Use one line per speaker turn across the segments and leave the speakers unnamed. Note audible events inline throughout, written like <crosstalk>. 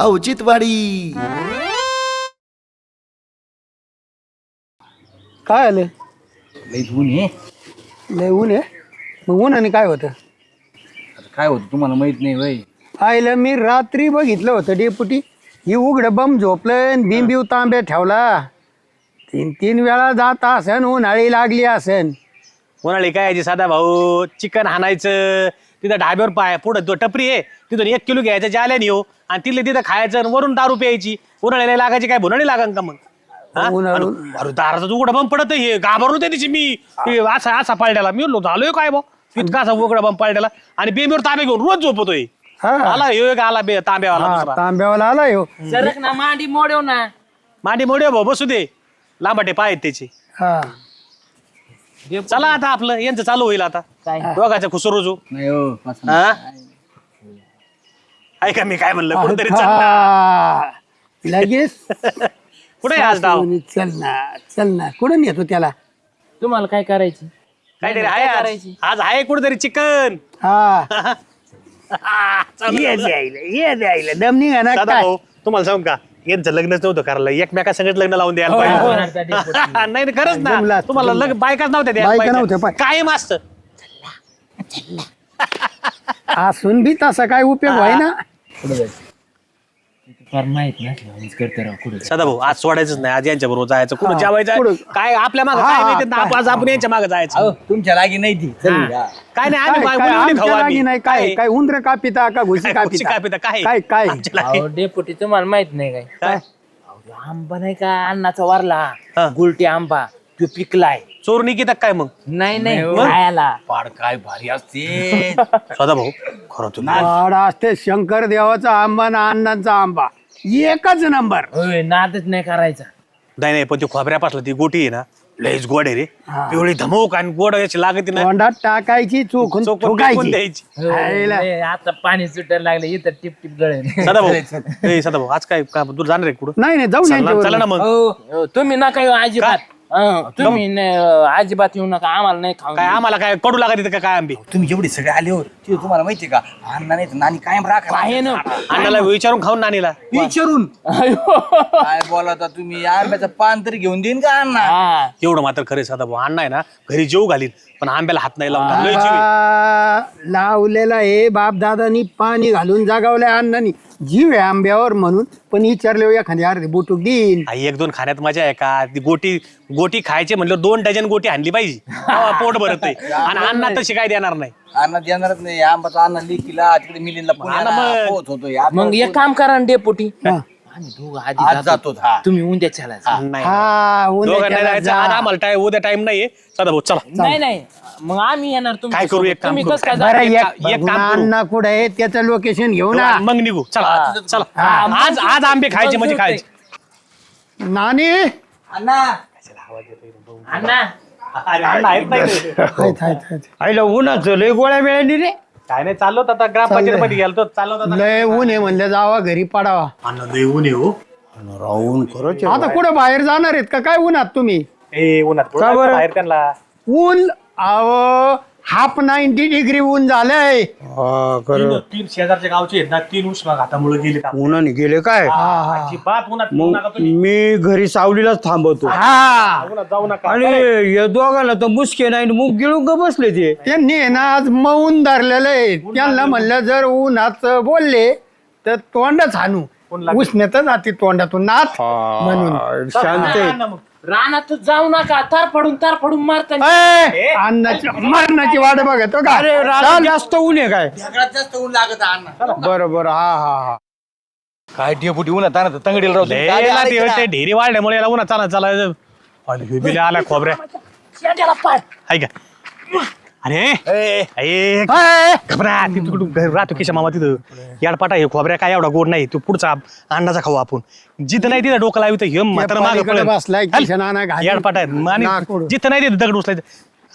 औचित्यवाडी.
काय आलं?
लई ऊन आहे.
लय ऊन आहे? मग उन्हाने काय होतं?
आता काय होतं तुम्हाला माहीत नाही वय
आयलं मी रात्री बघितलं होतं डेपुटी. ही उघडं बम झोपलं बिंबिव तांब्या ठेवला. तीन तीन वेळा जात असन उन्हाळी लागली असन.
उन्हाळी काय यायची साधा भाऊ चिकन हाणायचं तिथं ढाब्यावर पाय पुढं तो टपरी आहे तिथून एक किलो घ्यायचं जाल्याने येऊ आणि तिथले तिथं खायचं आणि वरून दारू प्यायची. उन्हाळ्याला लागायची काय भुनाळी लागन का मग? हा?
उन्हाळू-
अरे अरे दाराचा उघडा बंब पडत हे घाबरलो त्या दिवशी मी. असा असा पाळट्याला मी म्हणलो झालोय काय बा? इतका असा उघडा बंब पाळट्याला आणि बेमीवर तांबे घेऊन रोज झोपतोय.
हा.
आला ह्यो एक आला बे तांब्यावाला
हा,
दुसरा.
तांब्यावाला आला हो
सरक ना मांडी मोडव ना.
मांडी मोडे भाऊ बसू दे. लांबाटे पाय आहेत त्याचे.
हा.
चला आता आपलं यांचं चालू होईल आता.
काय?
दोघाचं खुसरोजू
नाही हो पाच
हा? ऐका मी काय म्हणलं कुठेतरी.
हा. लगेच? <laughs>
कुठे आहे आज डाव?
चल ना चल ना. कुठं नेतो त्याला?
तुम्हाला काय करायची?
काहीतरी
काय
आहे आज.
करायची?
आज आहे कुठेतरी चिकन.
हा. <laughs> ये द्यायला ये द्यायला. दम निघा ना
दादा
काय?
भाऊ तुम्हाला सांगू का? यांचं लग्नच नव्हतं करायला एकमेका संगत लग्न लावून द्यायला
त्या
पाहिजे. नाही नाही, खरंच
जमलं
ना
असतं,
तुम्हाला. लग्न बायकाच नव्हत्या द्यायला
बायका
पाहिजे.
नव्हत्या, पाय.
कायम असतं
असून बी तसा काय उपयोग व्हाय ना
फार माहीत नसलं करते राव कुठे
सदा भाऊ आज सोडायचंच नाही आज यांच्या बरोबर जायचं. कुठं जेवायचं?
कुठं?
काय आपल्या मागे काय
हा,
माहिती ना,
काय?
आज आपण यांच्या मागे जायचं.
तुमच्या लागी नाही ती. चल.
काय नाही
काय
आम्ही
काय
मुली मुली खाऊ
आमच्या
आम्ही.
जागी नाही काय काय? उंदर कापिता का घुशी
काय घुशी
कापिता
कापिता, काय?
काय काय?
आमच्या लागी.
डेपुटी तुम्हाला माहीत नाही काय
काय?
अहो, आंबा नाही का अण्णाचा वारला. गुलटी आंबा तो पिकलाय.
चोर निकिता काय मग?
नाही नाही
हो.
खायला.
पाड काय भारी असते. <laughs>
सदा भाऊ खरं तुम्ही
वाड असते शंकर देवाचा आंबा ना अण्णांचा आंबा. एकच नंबर.
होय नादच नाही करायचा.
नाही नाही पण ती खोबऱ्यापासला ती गोटी आहे ना लयच गोड आहे रे.
हा.
पिवळी धमक आणि गोड याची लागते ना
तोंडात टाकायची चोखून ठोकायची.
द्यायची.
होय,
खायला.
लय आता पाणी सुटायला लागलं इथं टिप टिप गळे.
सदा भाऊ <laughs> सदा भाऊ आज काय का तू जाणार आहे कुठं?
नाही नाही जाऊन
चला
यांच्यावर.
चला ना मग.
हो, तुम्ही नका येऊ अजिबात. तुम्ही नाही, अं, अजिबात येऊ नका आम्हाला नाही खाऊ
काय आम्हाला काय कडू लागत का काय आंबे
तुम्ही जेवढे सगळे आले हो ते तुम्हाला माहितीये का? अण्णा नाही तर नानी कायम राखा
आहे ना.
अण्णाला विचारून खाऊन नानीला
विचारून?
अयो.
काय बोलाता तुम्ही? आंब्याचं पान तरी घेऊन देईन का अण्णा?
हा.
एवढं मात्र खरे सदा भाऊ. अण्णा आहे ना घरी जेऊ घालीन पण आंब्याला हात नाही लावणार. लय जीव आहे.
आ, लावलेला हे बाप दादानी पाणी घालून जागावलंय अण्णानी. जीव आहे आंब्यावर म्हणून पण विचारले एखादी अर्धी बुटूक देईन.
आई एक दोन खाण्यात मजा आहे का? ती गोटी गोटी खायची म्हणलं दोन डझन गोटी आणली पाहिजे. तेव्हा पोट भरत आणि <laughs> अण्णा तशी काय देणार नाही.
अण्णा देणारच नाही. आंबाचा अण्णा लिखीला तिकडे मिलिंदला
मग-
पुण्याला पोहोच होतो या
मग एक काम करा ना डेपुटी.
हा.
आम्ही दोघं
आज
आधी जातो.
जातो हा.
तुम्ही उद्या चला
नाही
हा
दोघांना
उन्हाळ्याला
जायचं.
जा.
आज आम्हाला टाइम उद्या टाइम नाहीये. सदा भाऊ चला.
नाही नाही. मग आम्ही येणार तुम्ही
काय करू, एक काम
तुम्ही
करू.
कसं काय
बरं
जाता?
एक
एक
का- एक काम करू.
अण्णा कुठं आहे त्याचं लोकेशन घेऊ ना
मग निघू. चला. चला आज आज आंबे खायचे म्हणजे खायचे.
नानी?
अण्णा.
अण्णा.
अरे अण्णा आहेत नाही ते.
हाय, हाय, हाय.
आईला उन्हाचं लय गोळ्या मिळाली रे.
काय नाही चाललो आता. ग्रामपंचायत मध्ये गेलो चाललो.
लय ऊन आहे म्हणलं जावा घरी पडावा.
ऊन हो.
राहून खरंच
आता कुठं बाहेर जाणार आहेत का? काय उन्हात तुम्ही?
ए उन्हात
का बरं?
पडलं बाहेर त्यांना.
ऊन अहो हाफ नाईन्टी डिग्री ऊन झालंय.
हा खरं.
तीन- तीन शेजारच्या गावचे आहेत ना तीन उष्माघातामुळे गेले
उन्हाने गेले काय?
अजिबात उन्हात फिरू नका
मग
तुम्ही.
मी घरी सावलीलाच थांबवतो.
हा.
उन्हात जाऊ नका.
आणि या दोघांना तर मुसके नाही आणि मुग गिळून का बसले ते?
त्यांनी आहे ना आज मऊन धरलेलं आहे. त्यांना म्हणलं जर उन्हात बोलले तर तोंडच हाणू. उष्णता जाते तोंडातून नाथ म्हणून.
शांत आहे.
अण्णा मग.
रानात जाऊ नका तार पडून तार पडून मारता
ए, अन्नाची मरणाची वाट बघतो का?
अरे राजा जास्त ऊन आहे काय?
सगळ्यात जास्त ऊन लागत अण्णा
बरं बरं हा हा हा.
काय डेपुटी उन्हात आणत तंगडीला राहतो
लय ते- ढेरी वाढल्यामुळे याला उन्हात चालत चालत आला खोबऱ्या. हाय का अरे!
ए,
ए,
ए,
घबरा! ती तिकडून घ- राहतो किशा मामा तिथं. याडपाटा हे खोबऱ्या काय एवढा गोड नाही तू पुढचा अंडाचा खाऊ आपण. जिथं नाही तिथं डोकं लावी तर हे म्हातारं मागं
पलीकडे. बसलाय,
हल.
किशन आणा घाली.
याडपाटा आहे. आणि. जिथं नाही तिथं दगड उचलायचं.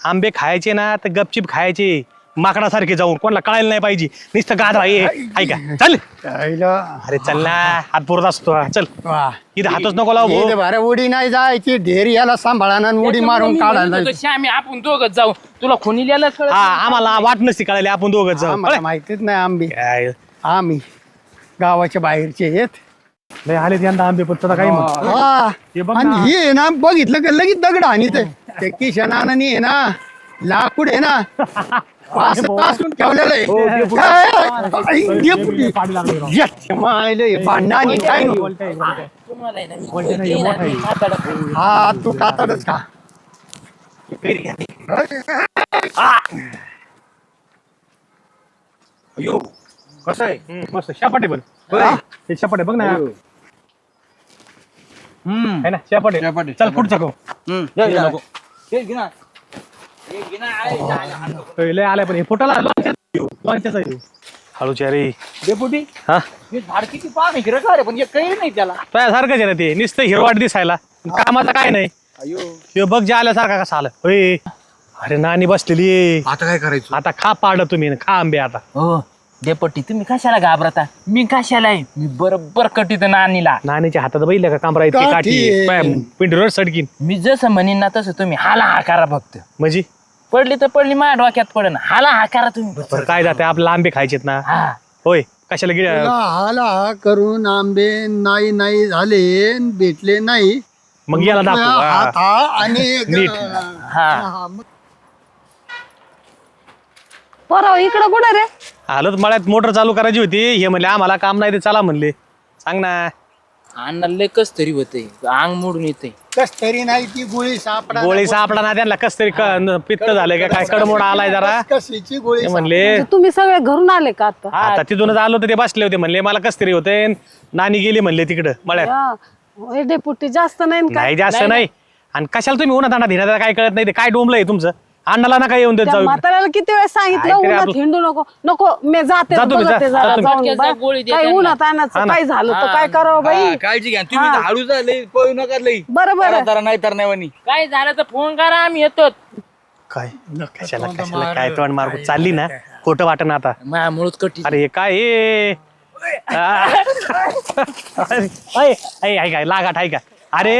आंबे खायचे ना तर गपचिप खायचे. माकडासारखे जाऊन कोणाला कळायला नाही पाहिजे नुसतं गाद आहे ऐका चल
आईला,
अरे चल ना हात पुरत असतो हा, चल
वा.
इथं हातच नको लावू
इथं
भाऊ.
बरं उडी नाही जायची ढेर याला सांभाळा उडी मारून काढायला जायची.
श्यामी आपण दोघं जाऊ तुला खुनी लिहायला कळत
हा. आम्हाला वाट नसती कळाली आपण दोघं जाऊ
आम्हाला? माहितीच नाही आंबी
काय?
आम्ही गावाच्या बाहेरचे आहेत
लय आले यंदा आंबे पण काही म्हण
हा.
हे बघ ना.
आणि हे आहे ना बघितलं का लगेच दगड आणि ते किशनानी आहे ना लाकूड आहे ना असं ठेवलेलं आहे. काय? मायले, हे काय? नाही. हा तू कातडच का?
कसं आहे? मस्त शापाटे बघ हे? शापाटे बघ ना. है. ना शापाटे चल पुढचा गो लय आलाय पण हे फुटाला लॉन्चचा येऊ हळूच्या रे
डेपुटी
हा?
हे झाड किती पाम आहे रे का रे पण हे काही नाही त्याला.
सारखंच आहे ना ते. नुसतं हिरवाट दिसायला. कामाचं काय नाही. हे बघ जे आल्यासारखा कसा आलं. होय. अरे नानी बसलेली आहे.
आता काय करायचं?
आता खा पाडलं तुम्ही खा आंबे आता.
हो. डेपुटी तुम्ही कशाला घाबरता? मी कशाला आहे? मी बरोबर कटीत नानीला.
नानीच्या हातात बैल का? कामरा इतकी
काठी
काठी
आहे.
पाय, पिंडीवर सडकीन.
मी जसं म्हणेन ना तसं तुम्ही हाला हा करा फक्त.
म्हणजे?
पडली तर पडली माझ्या डोक्यात पडन. हाला हा करा तुम्ही
बरं काय जाते? आपल्याला आंबे खायचेत ना.
हा.
होय कशाला गिळ
तुला हाला हा करून आंबे नाही नाही झाले भेटले नाही.
मग याला दाखवू.
हात
हा.
हा आणि <laughs>
नीट.
हा.
हा, मग
पोराव इकडं कुठं रे?
आलो तर मळ्यात मोटर चालू करायची होती. हे म्हणले आम्हाला काम नाही ते चला म्हणले. सांग ना.
अण्णा लय कस तरी होते. अंग मोडून येते.
कस तरी नाही ती गोळी सापडा
गोळी सापडा ना त्यांना. कस तरी क- पित्त झालंय का? काय कडमोड आलाय जरा.
कशीची गोळी
ते म्हणले
म्हणजे तुम्ही सगळे घरून आले का आता?
आता तिथूनच आलो तर ते बसले होते म्हणले. मला कस तरी होते. नानी गेली म्हणले तिकडं मळ्यात.
हा. हे डेपुटी जास्त नाही न काय?
नाही जास्त नाही आणि कशाला तुम्ही उन्हात आणा धिना काय कळत नाही ते. काय डोंबलंय तुमचं? अण्णाला नका येऊन देत
त्या
जाऊ.
म्हाताऱ्याला किती वेळ सांगितलं
काहीतरी
उन्हात
आपलं-
हिंडू नको नको मी जाते
जा.
जाऊन
गोळी दे त्यांना.
उन्हात आणायचं. काय झालं तर काय करावं बाई?
काळजी घ्या. तुम्ही
हा.
हळू झाले पळू नका लई.
बरं बरं
जरा नाही तर नाही
काय झालं तर फोन करा आम्ही येतो
काय? कशाला कशाला काय तोंड मार्ग चालली ना? खोटं वाटण आता.
मुळत कटी
अरे हे काय हे? आ. अरे, अय, अय, ऐका लागाट ऐका. अरे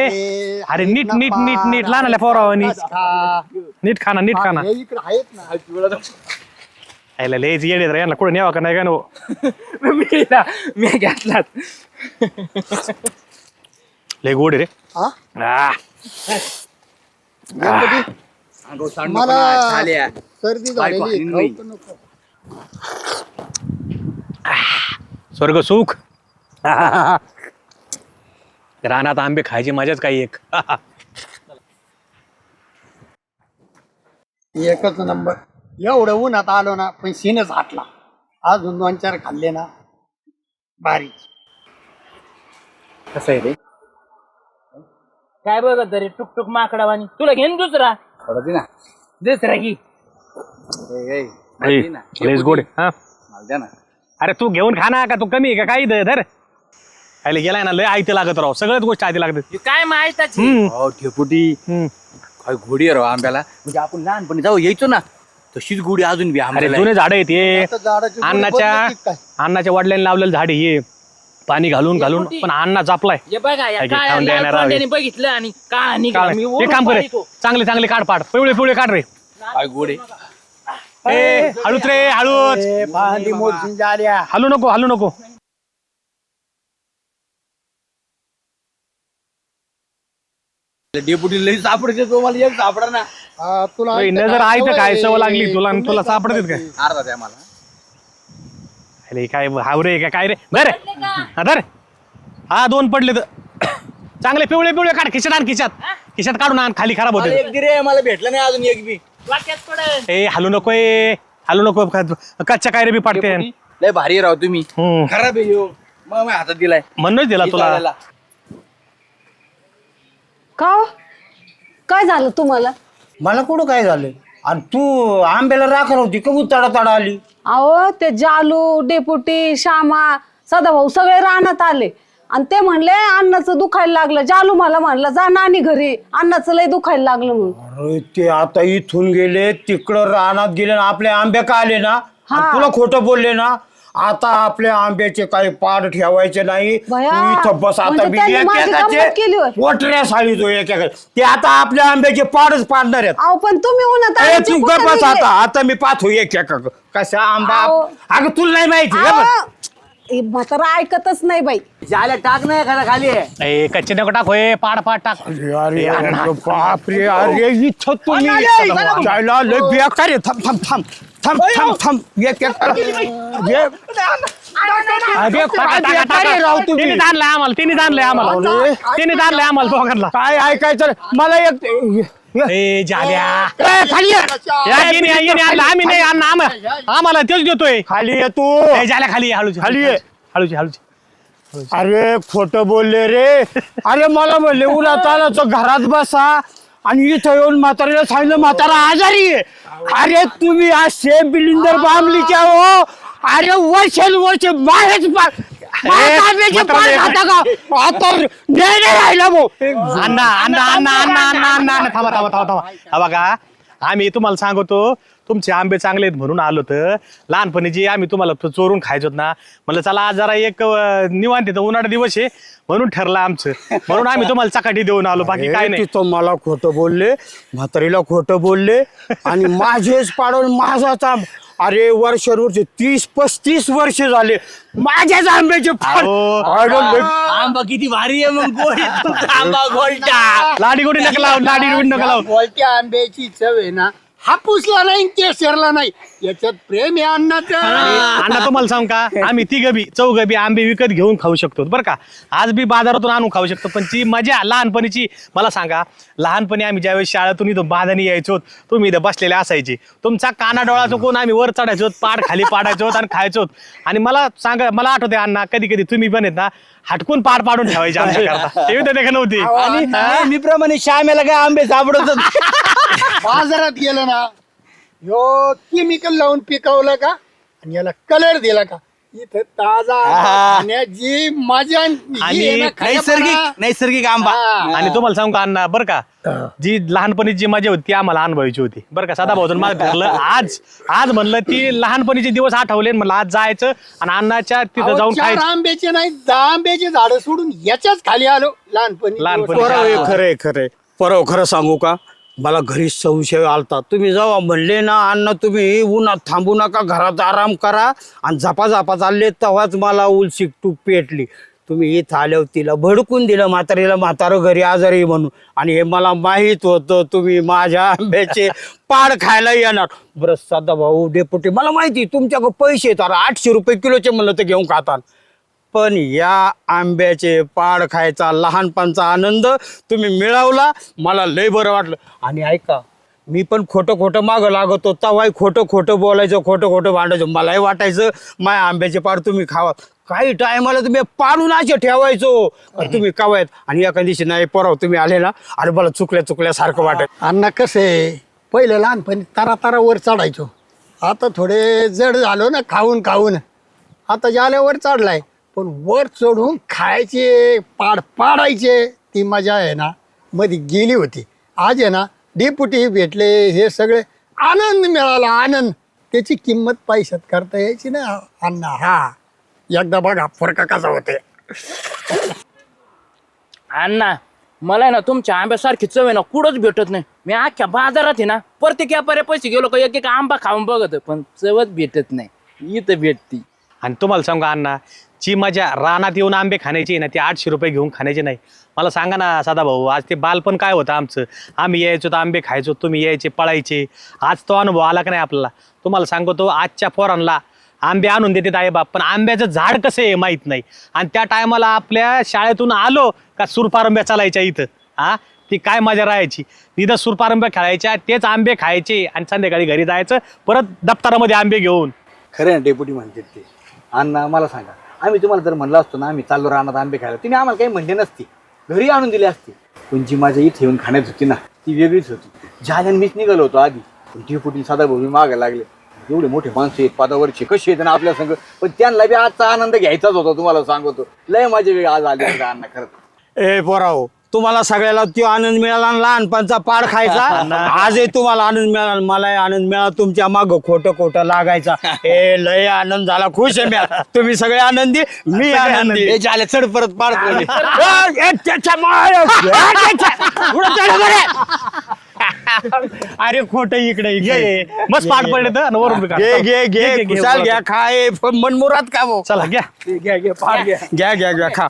अरे नीट नीट नीट नीट लहान पोरावानी नीट. खाना नीट खाना
इकडे आहेत ना
यायला लयच येडे रे यांना कुठे न्यावा का नाही का नो? <laughs>
मी मी घेतलात.
लय गोड आहे रे.
हा?
आ,
गणपती, मला
झाल्या.
सर्दी
बायको
झालेली
हाणीन
खाऊ
बाई.
तर नको.
स्वर्ग सुख. <laughs> रानात आंबे खायची मजाच काही एक.
एकच नंबर. एवढं उन्हात आलो ना पण सीनच हाटला अजून दोन चार खाल्ले ना भारी
कसं आहे रे?
काय बघत तरी टुक टुक माकडावानी तुला घेन दुसरा?
थोडं दे ना.
दुसरा की
ए, ए, मला दे ना.
लयच गोड आहे. हा
मला द्या ना.
अरे तू घेऊन खा ना का? तू कमी आहे का? काही दे धर. अरे गेलाय ना लय आयते लागत राव. सगळ्याच गोष्टी लागतात.
हे काय माहिती
हम्म,
हो ठेपुटी.
हम्म.
काय घोडी आहे राव आंब्याला. म्हणजे आपण लहानपणी जाऊ यायचो ना तशीच गोडी अजून बी
अरे
आंब्याला
जुने झाड आहेत हे.
आता झाडाची गोळी
अन्नाच्या
काय?
अन्नाच्या वडिलांनी लावलेलं झाड आहे हे. पाणी घालून घालून पण अण्णा जापलाय.
हे बघा या
काय
काळ्या
खाऊन
लाल
देणार आहे.
तोंड्याने बघितलं आणि निघाला. मी
एक काम करे. चांगले चांगले काढ पाड. पिवळे पिवळे काढ रे.
काय गोड? आहे
ए हळूच रे हळूच.
ए, फांदी मोडशीन झाल्या
हलू नको हलू नको.
डेपुटी लई सापडते तो मला एक सापडा ना
हा, तुला
ओय,
ऐकतं
नजर
का?
आहे तर काय?
सवय
सवय लागली तुला आणि तुला सापडतेत काय?
अर्धा द्या मला.
अरे काय हावरे का? काय रे? बर. हा धर. हा दोन पडले तर. चांगले पिवळे पिवळे काढ खिशात आण खिशात. खिशात काढून आण खाली खराब
मला
होते
एक दे रे मला भेटलं नाही अजून एक बी.
वाक्यात पडेल.
ए हलू नको ए हलू नको क- कच्च्या काय रे बी पडते?
डेपुटी, लय भारी राव तुम्ही.
हम्म.
खराब आहे ह्यो. मग हातात दिलाय.
म्हणूनच दिला तुला.
का हो? काय झालं तुम्हाला?
मला कुठं काय झालं? आणि तू आंब्याला राखण होती का तडा तडा आली.
अहो ते जालू डेपुटी श्यामा सदाभाऊ सगळे रानात आले. आणि ते म्हणले अन्नाचं दुखायला लागलं. जालू मला म्हणलं जा नानी घरी अन्नाचं लय दुखायला लागलं म्हणून.
अरे ते आता इथून गेले तिकडं रानात गेले ना आपल्या आंब्या का आले ना? आणि तुला खोटं बोलले ना? आता आपल्या आंब्याचे काही पाड ठेवायचे नाही. तू
भया,
इथं बस आता
म्हणजे
मी
त्यांनी माझी गंमत केली होय.
पोटऱ्या साळीतो एकेका ते आता आपल्या आंब्याचे पाडच पाडणार आहेत.
अहो पण तुम्ही उन्हात
ए,
आणायचे
तू
कुठं
गप बस
निघले?
आता आता मी पाहतो एक कसा आंबा. अगं तुला नाही माहिती का
अहो,
बस?
हे म्हातारा ऐकतच नाही बाई.
जाल्या टाक नाही एखादा खाली.
ए कच्चे नको टाक होय पाड पाड टाक.
अरे अरे अरे बापरे अरे इथं तुम्ही जायला लय बेकार आहे. थांब थांब थांब. थांब थांब थांब. एक एक करा. ये. अरे काय
टाका, टाका.
राव तुम्ही.
तिने आणलंय आम्हाला तिने आणलंय आम्हाला. तिने आणलंय आम्हाला दोघांना.
काय ऐकायचं? मला एक ये.
ए जाल्या.
ए, खाली ये.
या, आणलं. आम्ही नाही अन्न आम्हाला आम्हाला तेच देतोय.
खाली ये तू.
ए, जाल्या खाली ये, हळूची
खाली ये.
हळूची हळूची
अरे खोट बोलले रे. अरे मला म्हणले उन्हात आला तर घरात बसा. आणि इथं येऊन म्हातारीला सांगितलं म्हातारा आजारी आहे. अरे तुम्ही आज सेम बिलिंदर बांबलीच्या हो. अरे वर्ष वर्ष बाहेरच पा- म्हाताऱ्याचे पाय खाता का? आता नाही नाही राहिला भाऊ.
अण्णा अण्णा अण्णा अण्णा अण्णा अण्णा अण्णा थांबा थांबा थांबा थांबा. हा बघा आम्ही तुम्हाला सांगतो तुमचे आंबे चांगले आहेत म्हणून आलो तर. लहानपणी जे आम्ही तुम्हाला चोरून खायचो ना म्हणलं चला आज जरा एक अं, निवांत उन्हाळा दिवस आहे. म्हणून ठरलं आमचं. म्हणून आम्ही तुम्हाला चकाटी देऊन आलो. बाकी काय नाही.
तिथं मला खोटं बोलले म्हातारीला खोटं बोलले आणि माझेच पाडून माझाच आंब अरे वर्ष वर्ष तीस पस्तीस वर्ष झाले. माझ्याच आंब्याचे फळ.
आंबा किती भारी आहे मग आंबा गोल्टा.
लाडी गोडी नका लावून लाडी गोडी नका
बोलत्या आंब्याची चव आहे ना हापूसला नाही केसरला नाही. याच्यात प्रेम आहे अन्नाचं
अण्णा तुम्हाला सांग का? <laughs> आम्ही तिघ बी चौघ बी आंबे विकत घेऊन खाऊ शकतो. बरं का? आज बी बाजारातून आणून खाऊ शकतो. पण ती मजा लहानपणीची मला सांगा लहानपणी आम्ही ज्यावेळेस शाळेतून इथं बांधणी यायचो तुम्ही इथं बसलेले असायचे. तुमचा काना डोळा चुकून आम्ही वर चढायचो पाड खाली पाडायचो आणि खायचो. आणि मला सांगा मला आठवते अण्णा कधी कधी तुम्ही पण आहेत ना हटकून पाड पाडून ठेवायचे आमच्या <laughs> ते ते का नव्हती.
आणि मी प्रमाणे श्यामेला काय आंबे सापडत
बाजारात गेलं ना यो केमिकल लावून पिकवलं का? आणि याला कलर दिला का? इथं ताजा. खाण्याची मजा ही
आणि
ना.
नैसर्गिक नैसर्गिक आंबा.
हा.
आणि तुम्हाला सांगू का अण्णा बरं का? जी लहानपणी जी मजा होती ती आम्हाला अनुभवायची होती. बरं का सदा भाऊजन मला आज आज म्हणलं ती लहानपणीचे दिवस आठवले आणि म्हणलं आज जायचं आणि अण्णाच्या तिथं
अहो,
जाऊन
चार
खायचं.
आंब्याचे नाही दहा आंब्याचे झाडं सोडून याच्याच खाली आलो लहानपणी
लहानपणी.
परव हे खरंय खरंय परव खरं सांगू का? मला घरी संशय आलता. तुम्ही जेव्हा म्हणले ना अण्णा तुम्ही उन्हात थांबू नका घरात आराम करा. आणि झपा झपा चालले तेव्हाच मला उलसिक टूप पेटली. तुम्ही इथं आल्यावर तिला भडकून दिलं म्हातारीला म्हातारं घरी आजारी म्हणून. आणि हे मला माहीत होतं तुम्ही माझ्या आंब्याचे पाड खायला येणार. बरं सदा भाऊ डेपुटी मला माहिती तुमच्याकडे पैसे तर आठशे रुपये किलोचे म्हणलं तर घेऊन खातात पण या आंब्याचे पाड खायचा लहानपणचा आनंद तुम्ही मिळवला. मला लय बरं वाटलं. आणि ऐका मी पण खोटं खोटं मागं लागतो तेव्हाही खोटं खोटं बोलायचं खोटं खोटं भांडायचं. मलाही वाटायचं माय आंब्याचे पाड तुम्ही खावा. काही टायमाला तुम्ही पाडून असे ठेवायचो. तुम्ही कावायत. आणि एका दिवशी नाही परवा तुम्ही आले ना अरे मला चुकल्या चुकल्यासारखं वाटत.
अण्णा कसं आहे? पहिलं लहानपणी तारा तारा वर चढायचो. आता थोडे जड झालो ना खाऊन खाऊन. आता जाल्यावर चढलाय पण वर चढून खायचे पाड पाडायचे ती मजा आहे ना. मध्ये गेली होती. आज आहे ना डेपुटी भेटले हे सगळे आनंद मिळाला आनंद. त्याची किंमत पैशात करता यायची ना अण्णा. हा. एकदा बघा फरक कसा होते
अण्णा मला आहे ना तुमच्या आंब्यासारखी चव आहे ना कुठंच भेटत नाही. मी अख्ख्या बाजारात आहे ना प्रत्येक व्यापाऱ्या पैसे गेलो का एक एक आंबा खाऊन बघत पण चवच भेटत नाही. इथं भेटती.
आणि तुम्हाला सांगू अण्णा जी मजा रानात येऊन आंबे खाण्याची ना ती आठशे रुपये घेऊन खाण्याची नाही. मला सांगा ना साधा भाऊ आज ते बालपण काय होतं आमचं? आम्ही यायचो तर आंबे खायचो तुम्ही यायचे पळायचे. आज तो अनुभव आला का नाही आपल्याला? तुम्हाला सांगतो आजच्या पोरांना आंबे आणून देते आई बाप पण आंब्याचं झाड कसं आहे माहीत नाही. आणि त्या टायमाला आपल्या शाळेतून आलो का सुरपारंब्या चालायच्या इथं हा? ती काय मजा राहायची? इथं सुरपारंब्या खेळायच्या तेच आंबे खायचे आणि संध्याकाळी घरी जायचं परत दप्तरामध्ये आंबे घेऊन.
खरं डेप्युटी म्हणते ते. अण्णा मला सांगा आम्ही तुम्हाला जर म्हणलं असतो ना आम्ही चाललो रानात आंबे खायला तिने आम्हाला काही म्हणले नसते. घरी आणून दिले असते. पण जी माझ्या इथे येऊन खाण्यात होती ना ती वेगळीच होती. जाल्यान मीच निघालो होतो आधी. पण डेप्युटी साधा भूमी मागायला लागले. एवढे मोठे माणसं आहेत पदावरचे कसे आहेत ना आपल्या संग. पण त्यांना बी आजचा आनंद घ्यायचाच होता तुम्हाला सांगतो. लय माझे वेळ आज आले होते अण्णा
ए पोराव तुम्हाला सगळ्याला तो आनंद मिळाला आणि लहानपणचा पाड खायचा. <laughs> आजही तुम्हाला आनंद मिळाला मलाही आनंद मिळाला तुमच्या माग खोटं खोटं लागायचा. <laughs> ए लय आनंद झाला खुश आहे. तुम्ही सगळे आनंदी मी आनंदी.
हे झाले चढ परत पार. <laughs>
अरे खोट इकडे
ये. मस्त पाठ पडले तर वरून.
घे घे घे.
घे.
घ्या खाय पण मनमुरात का भाऊ
चला घ्या.
घ्या घ्या घ्या खा.